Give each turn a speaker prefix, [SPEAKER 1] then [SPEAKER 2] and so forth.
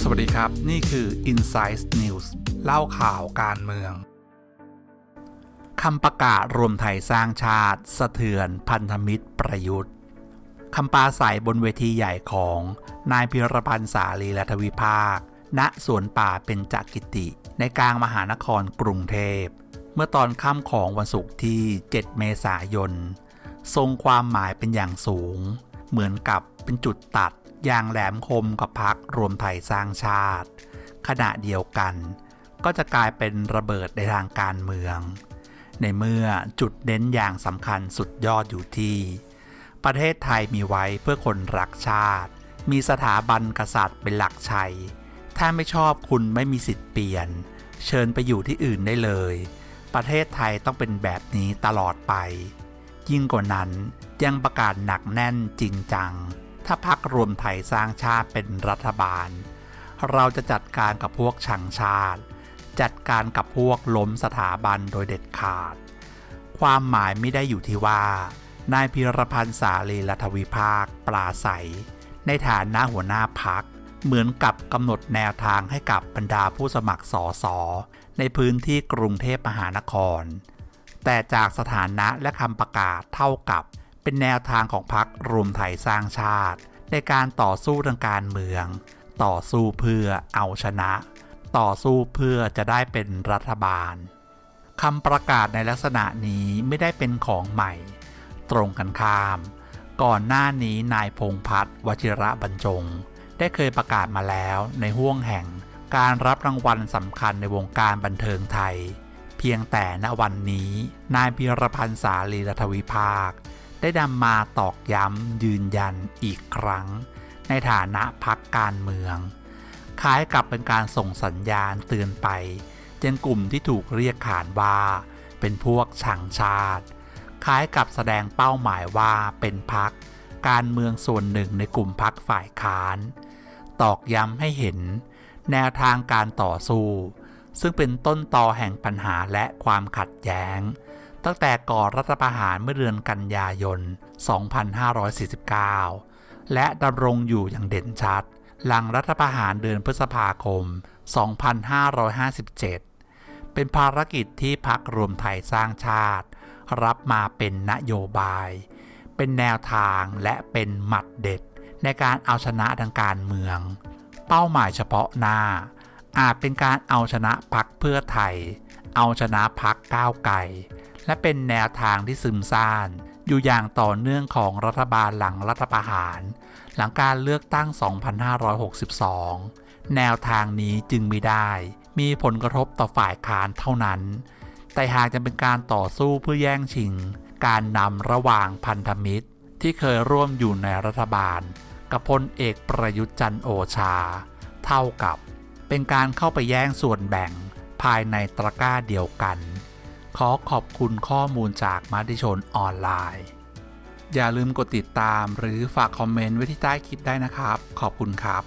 [SPEAKER 1] สวัสดีครับ นี่คือ Insight News เล่าข่าวการเมืองคำประกาศรวมไทยสร้างชาติ สะเทือนพันธมิตรประยุทธ์คำปาใสบนเวทีใหญ่ของนายพิรพันธ์สาลีและทวิภาค ณสวนป่าเป็นจักกิติ ในกลางมหานครกรุงเทพ เมื่อตอนค่ำของวันศุกร์ที่ 7 เมษายน ทรงความหมายเป็นอย่างสูง เหมือนกับเป็นจุดตัดอย่างแหลมคมกับพักรวมไทยสร้างชาติ ขณะเดียวกัน ก็จะกลายเป็นระเบิดในทางการเมือง ในเมื่อจุดเน้นอย่างสำคัญสุดยอดอยู่ที่ ประเทศไทยมีไว้เพื่อคนรักชาติ มีสถาบันกษัตริย์เป็นหลักชัย ถ้าไม่ชอบคุณไม่มีสิทธิ์เปลี่ยน เชิญไปอยู่ที่อื่นได้เลย ประเทศไทยต้องเป็นแบบนี้ตลอดไป ยิ่งกว่านั้นยังประกาศหนักแน่นจริงจัง ถ้าพักรวมไทยสร้างชาติเป็นรัฐบาล เราจะจัดการกับพวกชังชาติ จัดการกับพวกล้มสถาบันโดยเด็ดขาด ความหมายไม่ได้อยู่ที่ว่า นายพิรพันธ์สาลีรัฐวิภาคปลาใสในฐานะหัวหน้าพัก เหมือนกับกำหนดแนวทางให้กับบรรดาผู้สมัครสอสอในพื้นที่กรุงเทพมหานคร แต่จากสถานะและคำประกาศเท่ากับ เป็นแนวทางของพรรครวมไทยสร้างชาติ ในการต่อสู้ทางการเมือง ต่อสู้เพื่อเอาชนะ ต่อสู้เพื่อจะได้เป็นรัฐบาลคำประกาศในลักษณะนี้ไม่ได้เป็นของใหม่ ตรงกันข้าม ก่อนหน้านี้นายพงพัฒน์วชิระบรรจง ได้เคยประกาศมาแล้วในห่วงแห่งการรับรางวัลสำคัญในวงการบันเทิงไทย พียงแต่ณวันนี้ นายพิรพันธ์สาลีรัฐวิภาค ได้นำมาตอกย้ำยืนยันอีกครั้ง ในฐานะพักการเมือง คล้ายกับเป็นการส่งสัญญาณเตือนไปยังกลุ่มที่ถูกเรียกขานว่า เป็นพวกชังชาติ คล้ายกับแสดงเป้าหมายว่าเป็นพักการเมืองส่วนหนึ่งในกลุ่มพักฝ่ายค้าน ตอกย้ำให้เห็น แนวทางการต่อสู้ ซึ่งเป็นต้นตอแห่งปัญหาและความขัดแย้ง ตั้งแต่ก่อรัฐประหารเมื่อเดือนกันยายน 2549 และดำรงอยู่อย่างเด่นชัด หลังรัฐประหารเดือนพฤษภาคม 2557 เป็นภารกิจที่พักรวมไทยสร้างชาติ รับมาเป็นนโยบาย เป็นแนวทางและเป็นหมัดเด็ดในการเอาชนะทางการเมือง เป้าหมายเฉพาะหน้า อาจเป็นการเอาชนะพักเพื่อไทย เอาชนะพักก้าวไกล และเป็นแนวทางที่ซึมซ่าน อยู่อย่างต่อเนื่องของรัฐบาลหลังรัฐประหาร หลังการเลือกตั้ง 2562 แนวทางนี้จึงไม่ได้ มีผลกระทบต่อฝ่ายค้านเท่านั้น แต่หากจะเป็นการต่อสู้เพื่อแย่งชิง การนำระหว่างพันธมิตร ที่เคยร่วมอยู่ในรัฐบาล กับพลเอกประยุทธ์จันโอชา เท่ากับ เป็นการเข้าไปแย่งส่วนแบ่งภายในตะกร้าเดียวกัน ขอขอบคุณข้อมูลจากมัติชนออนไลน์ อย่าลืมกดติดตามหรือฝากคอมเมนต์ไว้ที่ใต้คลิปได้นะครับ ขอบคุณครับ